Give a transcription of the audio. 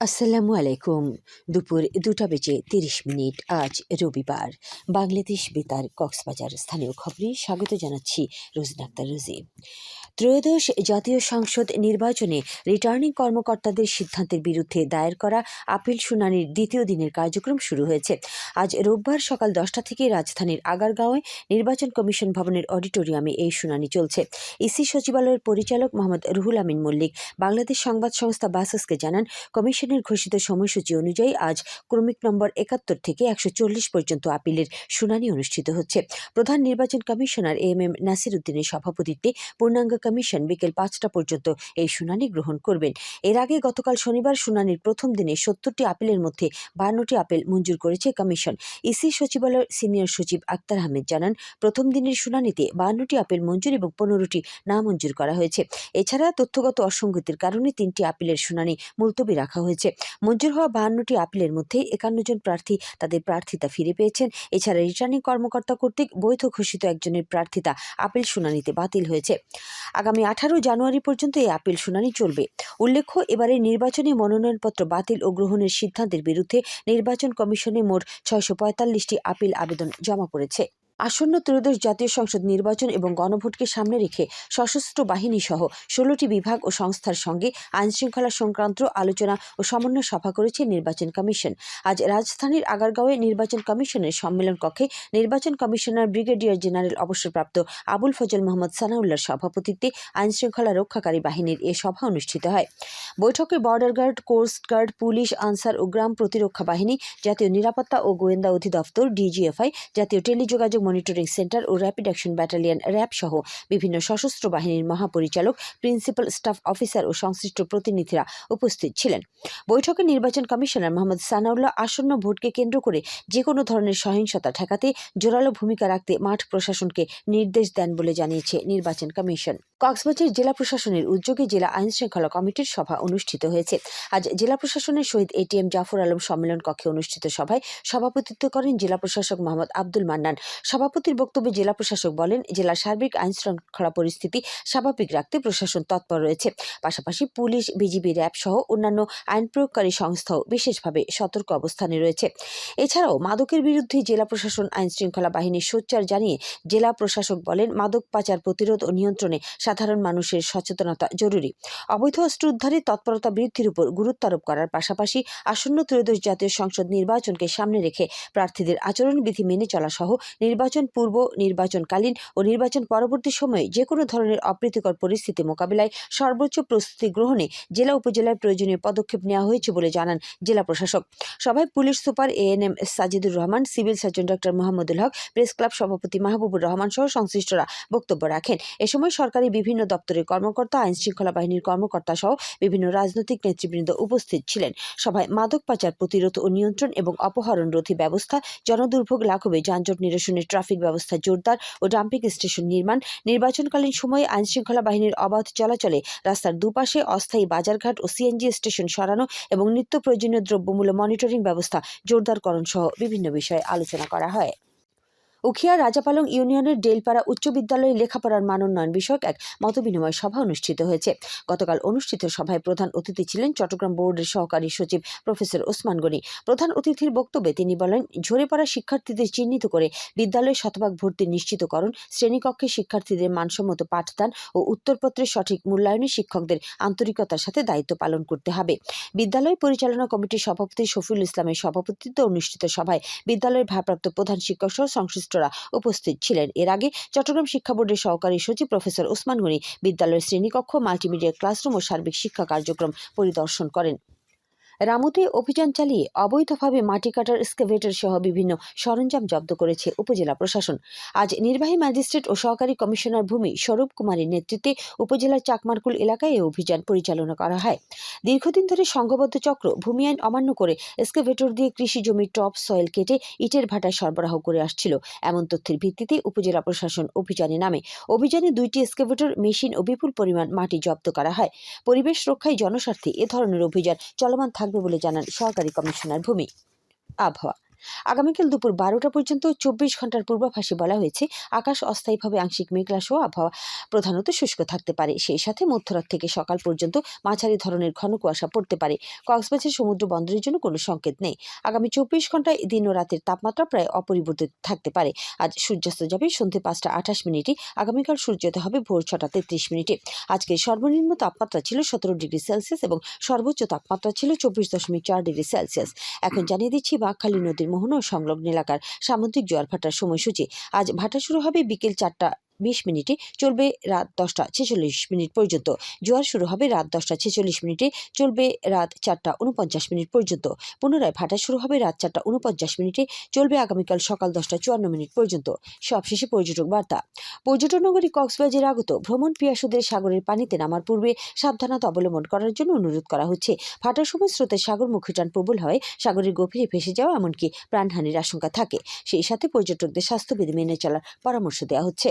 আসসালামু আলাইকুম। দুপুর দুটা বেজে তিরিশ মিনিট, আজ রবিবার। বাংলাদেশ বেতার কক্সবাজার স্থানীয় খবরে স্বাগত জানাচ্ছি রোজিন আক্তার রোজি। ত্রয়োদশ জাতীয় সংসদ নির্বাচনে রিটার্নিং কর্মকর্তাদের সিদ্ধান্তের বিরুদ্ধে দায়ের করা আপিল শুনানির দ্বিতীয় দিনের কার্যক্রম শুরু হয়েছে। আজ রোববার সকাল দশটা থেকে রাজধানীর আগারগাঁওয়ে নির্বাচন কমিশন ভবনের অডিটোরিয়ামে এই শুনানি চলছে। ইসি সচিবালয়ের পরিচালক মোহাম্মদ রুহুল আমিন মল্লিক, বাংলাদেশ সংবাদ সংস্থা বাসাসকে জানান, কমিশনের ঘোষিত সময়সূচি অনুযায়ী আজ ক্রমিক নম্বর একাত্তর থেকে একশো চল্লিশ পর্যন্ত আপিলের শুনানি অনুষ্ঠিত হচ্ছে। প্রধান নির্বাচন কমিশনার এম এম নাসির উদ্দিনের সভাপতিত্বে পূর্ণাঙ্গ কমিশন বিকেল পাঁচটা পর্যন্ত এই শুনানি গ্রহণ করবেন। এর আগে গতকাল শনিবার শুনানির প্রথম দিনে সত্তরটি আপিলের মধ্যে বান্নটি আপিল মঞ্জুর করেছে কমিশন। ইসি সচিবালয়ের সিনিয়র সচিব আক্তার আহমেদ জানান, প্রথম দিনের শুনানিতে বান্নটি আপিল মঞ্জুর এবং পনেরোটি না মঞ্জুর করা হয়েছে। এছাড়া তথ্যগত অসঙ্গতির কারণে তিনটি আপিলের শুনানি মুলতবি রাখা হয়েছে। মঞ্জুর হওয়া বাহান্নটি আপিলের মধ্যে একান্ন জন প্রার্থী তাদের প্রার্থিতা ফিরে পেয়েছেন। এছাড়া রিটার্নিং কর্মকর্তা কর্তৃক বৈধ ঘোষিত একজনের প্রার্থিতা আপিল শুনানিতে বাতিল হয়েছে। আগামী আঠারো জানুয়ারি পর্যন্ত এই আপিল শুনানি চলবে। উল্লেখ্য, এবারে নির্বাচনী মনোনয়নপত্র বাতিল ও গ্রহণের সিদ্ধান্তের বিরুদ্ধে নির্বাচন কমিশনে মোট ছয়শো আপিল আবেদন জমা পড়েছে। আসন্ন ত্রয়োদশ জাতীয় সংসদ নির্বাচন এবং গণভোটকে সামনে রেখে সশস্ত্র বাহিনী সহ ষোলোটি বিভাগ ও সংস্থার সঙ্গে আইনশৃঙ্খলা সংক্রান্ত আলোচনা ও সমন্বয় সভা করেছে নির্বাচন কমিশন। আজ রাজধানীর আগারগাঁওয়ে নির্বাচন কমিশনের সম্মেলন কক্ষে নির্বাচন কমিশনার ব্রিগেডিয়ার জেনারেল অবসরপ্রাপ্ত আবুল ফজল মোহাম্মদ সানাউল্লাহর সভাপতিত্বে আইনশৃঙ্খলা রক্ষাকারী বাহিনীর এ সভা অনুষ্ঠিত হয়। বৈঠকে border guard, coast guard, police, Ansar ও গ্রাম প্রতিরক্ষা বাহিনী, জাতীয় নিরাপত্তা ও গোয়েন্দা অধিদপ্তর, ডিজিএফআই, জাতীয় টেলিযোগাযোগ মনিটরিং সেন্টার ও র্যাপিড অ্যাকশন ব্যাটালিয়ন র্যাব সহ বিভিন্ন সশস্ত্র বাহিনীর মহাপরিচালক প্রিন্সিপাল স্টাফ অফিসার ও সংশ্লিষ্ট প্রতিনিধিরা উপস্থিত ছিলেন। বৈঠকে নির্বাচন কমিশনার মোহাম্মদ সানাউল্লাহ আসন্ন ভোটকে কেন্দ্র করে যে কোনো ধরনের সহিংসতা ঠেকাতে জোরালো ভূমিকা রাখতে মাঠ প্রশাসনকে নির্দেশ দেন বলে জানিয়েছে নির্বাচন কমিশন। কক্সবাজার জেলা প্রশাসনের উদ্যোগে জেলা আইন শৃঙ্খলা কমিটির সভা অনুষ্ঠিত হয়েছে। আজ জেলা প্রশাসনের শহীদ এটিএম জাফর আলম সম্মেলন কক্ষে অনুষ্ঠিত সভায় সভাপতিত্ব করেন জেলা প্রশাসক মোহাম্মদ আব্দুল মান্নান। সভাপতির বক্তব্যে জেলা প্রশাসক বলেন জেলার সার্বিক আইন শৃঙ্খলা পরিস্থিতি স্বাভাবিক রাখতে প্রশাসন তৎপর রয়েছে। পাশাপাশি পুলিশ বিজিবি র্যাব সহ অন্যান্য আইন প্রয়োগকারী সংস্থাও বিশেষভাবে সতর্ক অবস্থানে রয়েছে। এছাড়াও মাদকের বিরুদ্ধে জেলা প্রশাসন আইন শৃঙ্খলা বাহিনীর সোচ্চার জানিয়ে জেলা প্রশাসক বলেন, মাদক পাচার প্রতিরোধ ও নিয়ন্ত্রণে সাধারণ মানুষের সচেতনতা জরুরি। অবৈধ অস্ত্র উদ্ধারে তৎপরতা বৃদ্ধির উপর গুরুত্ব আরোপ করার পাশাপাশি আসন্ন ত্রয়োদশ জাতীয় সংসদ নির্বাচনকে সামনে রেখে প্রার্থীদের আচরণবিধি মেনে চলা সহ নির্বাচন পূর্ব নির্বাচনকালীন ও নির্বাচন পরবর্তী সময়ে যে কোনো ধরনের অপ্রীতিকর পরিস্থিতি মোকাবিলায় সর্বোচ্চ প্রস্তুতি গ্রহণে জেলা উপজেলায় প্রয়োজনীয় পদক্ষেপ নেওয়া হয়েছে বলে জানান জেলা প্রশাসক। সভায় police super ANM Sajidur Rahman, civil surgeon doctor Mohammadul Haque, press club সভাপতি মাহবুবুর রহমান সহ সংশ্লিষ্টরা বক্তব্য রাখেন। এ সময় সরকারি বিভিন্ন দপ্তরের কর্মকর্তা আইন শৃঙ্খলা বাহিনীর কর্মকর্তা সহ বিভিন্ন রাজনৈতিক নেতৃবৃন্দ উপস্থিত ছিলেন। সভায় মাদক পাচার প্রতিরোধ ও নিয়ন্ত্রণ এবং অপহরণ রোধী ব্যবস্থা, জনদুর্ভোগ লাঘবে যানজট নিরসনে ট্রাফিক ব্যবস্থা জোরদার ও ডাম্পিং স্টেশন নির্মাণ। নির্বাচনকালীন সময়ে আইন শৃঙ্খলা বাহিনীর অবাধ চলাচলে রাস্তার দুপাশে অস্থায়ী বাজারঘাট ও সিএনজি স্টেশন সরানো এবং নিত্য প্রয়োজনীয় দ্রব্যমূল্য মনিটরিং ব্যবস্থা জোরদারকরণ সহ বিভিন্ন বিষয়ে আলোচনা করা হয়। উখিয়া রাজাপালং ইউনিয়নের ডেলপাড়া উচ্চ বিদ্যালয়ে লেখাপড়ার মান উন্নয়ন বিষয়ক এক মতবিনিময় সভা অনুষ্ঠিত হয়েছে। গতকাল অনুষ্ঠিত সভায় প্রধান অতিথি ছিলেন চট্টগ্রাম বোর্ডের সহকারী সচিব প্রফেসর ওসমান গনি। প্রধান অতিথির বক্তব্যে তিনি বলেন ঝরে পড়া শিক্ষার্থীদের চিহ্নিত করে বিদ্যালয়ে শতভাগ ভর্তি নিশ্চিতকরণ, শ্রেণীকক্ষে শিক্ষার্থীদের মানসম্মত পাঠদান ও উত্তরপত্রের সঠিক মূল্যায়নে শিক্ষকদের আন্তরিকতার সাথে দায়িত্ব পালন করতে হবে। বিদ্যালয় পরিচালনা কমিটির সভাপতি শফিউল ইসলামের সভাপতিত্বে অনুষ্ঠিত সভায় বিদ্যালয়ের ভারপ্রাপ্ত প্রধান শিক্ষক সহ সংশ্লিষ্টরা উপস্থিত ছিলেন। এর আগে চট্টগ্রাম শিক্ষা বোর্ডের সহকারী সচিব প্রফেসর ওসমান গনি বিদ্যালয়ের শ্রেণীকক্ষ, মাল্টিমিডিয়া ক্লাসরুম ও সার্বিক শিক্ষা কার্যক্রম পরিদর্শন করেন। রামুতে অভিযান চালিয়ে অবৈধভাবে মাটি কাটার এক্সকেভেটর সহ বিভিন্ন সরঞ্জাম জব্দ করেছে উপজেলা প্রশাসন। আজ নির্বাহী ম্যাজিস্ট্রেট ও সহকারী কমিশনার ভূমি স্বরূপ কুমারের নেতৃত্বে উপজেলার চাকমারকুল এলাকায় এই অভিযান পরিচালনা করা হয়। দীর্ঘদিন ধরে সংঘবদ্ধ চক্র, ভূমি আইন অমান্য করে এক্সকেভেটর দিয়ে কৃষি জমির টপ সয়েল কেটে ইটের ভাটায় সরবরাহ করে আসছিল। এমন তথ্যের ভিত্তিতে উপজেলা প্রশাসন অভিযানে নামে। অভিযানে দুইটি এক্সকেভেটর মেশিন ও বিপুল পরিমাণ মাটি জব্দ করা হয়। পরিবেশ রক্ষায় জনস্বার্থে এ ধরনের অভিযান চলমান থাকবে বলে জানান সহকারী কমিশনার ভূমি। আবহাওয়া। আগামীকাল দুপুর বারোটা পর্যন্ত চব্বিশ ঘণ্টার পূর্বাভাসে বলা হয়েছে, আকাশ অস্থায়ীভাবে আংশিক মেঘলা সহ আবহাওয়া। প্রধানত শুষ্ক থাকতে পারে, সেই সাথে মধ্যরাত থেকে সকাল পর্যন্ত মাঝারি ধরনের ঘন কুয়াশা পড়তে পারে। কক্সবাজার সমুদ্র বন্দরের জন্য কোনো সংকেত নেই। আগামী চব্বিশ ঘন্টায় দিন ও রাতের তাপমাত্রা প্রায় অপরিবর্তিত থাকতে পারে। আজ সূর্যাস্ত যাবে সন্ধ্যে পাঁচটা আঠাশ মিনিটে, আগামীকাল সূর্যোদয় হবে ভোর ছটা তেত্রিশ মিনিটে। আজকে সর্বনিম্ন তাপমাত্রা ছিল সতেরো ডিগ্রি সেলসিয়াস এবং সর্বোচ্চ তাপমাত্রা ছিল চব্বিশ দশমিক চার ডিগ্রি সেলসিয়াস। এখন জানিয়ে দিচ্ছি বাঁকখালী নদীর মোহনা ও সংলগ্ন এলাকার সামুদ্রিক জোয়ার ভাটার সময়সূচি। আজ ভাটা শুরু হবে বিকেল চারটা বিশ মিনিটে চলবে রাত দশটা ছেচল্লিশ মিনিট পর্যন্ত। জোয়ার শুরু হবে রাত দশটা ছেচল্লিশ মিনিটে, চলবে রাত চারটা উনপঞ্চাশ মিনিট পর্যন্ত। পুনরায় ভাটা শুরু হবে রাত চারটা উনপঞ্চাশ মিনিটে, চলবে আগামীকাল সকাল দশটা চুয়ান্ন মিনিট পর্যন্ত। সবশেষে পর্যটক বার্তা। পর্যটন নগরী কক্সবাজার আগত ভ্রমণ পিয়াসুদের সাগরের পানিতে নামার পূর্বে সাবধানতা অবলম্বন করার জন্য অনুরোধ করা হচ্ছে। ভাটার সময় স্রোতের সাগরমুখী টান প্রবল হয়, সাগরের গভীরে ভেসে যাওয়া এমনকি প্রাণহানির আশঙ্কা থাকে। সেই সাথে পর্যটকদের স্বাস্থ্যবিধি মেনে চলার পরামর্শ দেওয়া হচ্ছে।